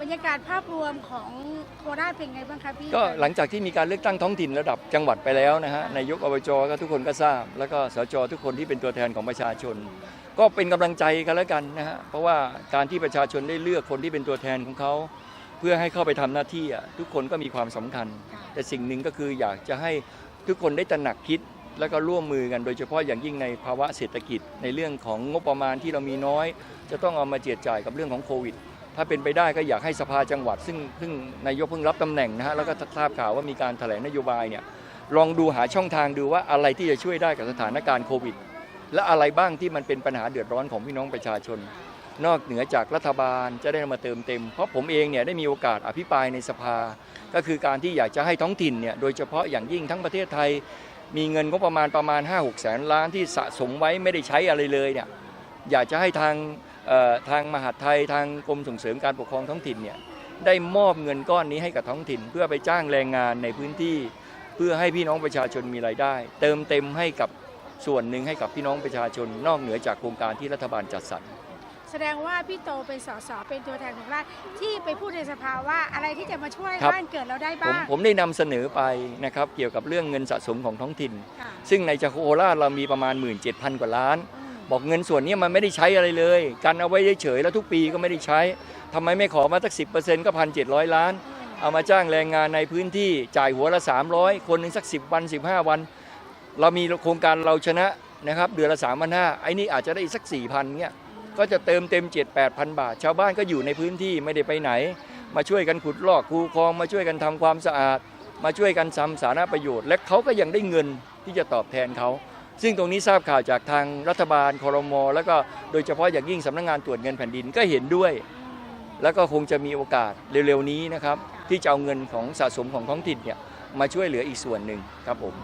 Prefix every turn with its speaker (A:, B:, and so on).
A: บรรยากาศภาพรวมของโคราชเป็นไงบ้างคะพี่
B: ก็หลังจากที่มีการเลือกตั้งท้องถิ่นระดับจังหวัดไปแล้วนะฮะนายกอบจก็ทุกคนก็ทราบ แล้วก็สจทุกคนที่เป็นตัวแทนของประชาชน ก็เป็นกำลังใจกันแล้วกันนะฮะเพราะว่าการที่ประชาชนได้เลือกคนที่เป็นตัวแทนของเขาเพื่อให้เข้าไปทำหน้าที่อะทุกคนก็มีความสำคัญ แต่สิ่งหนึ่งก็คืออยากจะให้ทุกคนได้ตระหนักคิดแล้วก็ร่วมมือกันโดยเฉพาะอย่างยิ่งในภาวะเศรษฐกิจในเรื่องของงบประมาณที่เรามีน้อย จะต้องเอามาเจียดจ่ายกับเรื่องของโควิด ถ้าเป็นไปได้ก็อยากให้สภาจังหวัด ซึ่งซึ่งนายกเพิ่งรับตำแหน่งนะฮะแล้วก็ทราบข่าวว่ามีการแถลงนโยบายเนี่ยลองดูหาช่องทางดูว่าอะไรที่จะช่วยได้กับสถานการณ์โควิด และอะไรบ้างที่มันเป็นปัญหาเดือดร้อนของพี่น้องประชาชน นอกเหนือจากรัฐบาลจะได้มาเติมเต็ม เพราะผมเองเนี่ยได้มีโอกาสอภิปรายในสภา ก็คือการที่อยากจะให้ท้องถิ่นเนี่ยโดยเฉพาะอย่างยิ่งทั้งประเทศไทย มีเงินงบประมาณประมาณ 5 6แสนล้านที่สะสมไว้ไม่ได้ใช้อะไรเลยเนี่ย อยากจะให้ทางเอ่อทางมหาดไทยทางกรมส่งเสริมการปกครองท้องถิ่นเนี่ยได้มอบเงินก้อนนี้ให้กับท้องถิ่น เพื่อไปจ้างแรงงานในพื้นที่ เพื่อให้พี่น้องประชาชนมีรายได้ เติมเต็มให้กับส่วนหนึ่งให้กับพี่น้องประชาชนนอกเหนือจากโครงการที่รัฐบาลจัดสรร
A: แสดงว่าพี่โตเป็นสสเป็นตัวแทนของราชที่ไปพูดในสภาว่าอะไรที่จะมาช่วย
B: ครับ
A: บ้านเกิดเราได้
B: ผม
A: บ้าง
B: ผมได้นำเสนอไปนะครับเกี่ยวกับเรื่องเงินสะสมของท้องถิ่น
A: ค่ะ
B: ซึ่งในจักรโคราชเรามีประมาณ 17,000 กว่าล้าน
A: อืม
B: บอกเงินส่วนนี้มันไม่ได้ใช้อะไรเลยกันเอาไว้เฉยๆแล้วทุกปีก็ไม่ได้ใช้ทำไมไม่ขอมาสักสิก็พันเจ็ดล้าน เอามาจ้างแรงงานในพื้นที่จ่ายหัวละ 300 คนหนึ่งสัก 10 วัน 15 วัน เรามีโครงการเราชนะนะครับเดือนละ3 5 0 0ไอ้นี่อาจจะได้อีกสัก4,000เงี้ยก็จะเติมเต็ม 7 8 0 0 0 บาท ชาวบ้านก็อยู่ในพื้นที่ไม่ได้ไปไหน มาช่วยกันขุดลอกคูคลองมาช่วยกันทำความสะอาด มาช่วยกันทำสาธารณประโยชน์ และเขาก็ยังได้เงินที่จะตอบแทนเขา ซึ่งตรงนี้ทราบข่าวจากทางรัฐบาลคอรมอแล้วก็โดยเฉพาะอย่างยิ่งสำนักงานตรวจเงินแผ่นดินก็เห็นด้วย แล้วก็คงจะมีโอกาสเร็วๆนี้นะครับที่จะเอาเงินของสะสมของท้องถิ่นเนี่ยมาช่วยเหลืออีกส่วนหนึ่งครับผม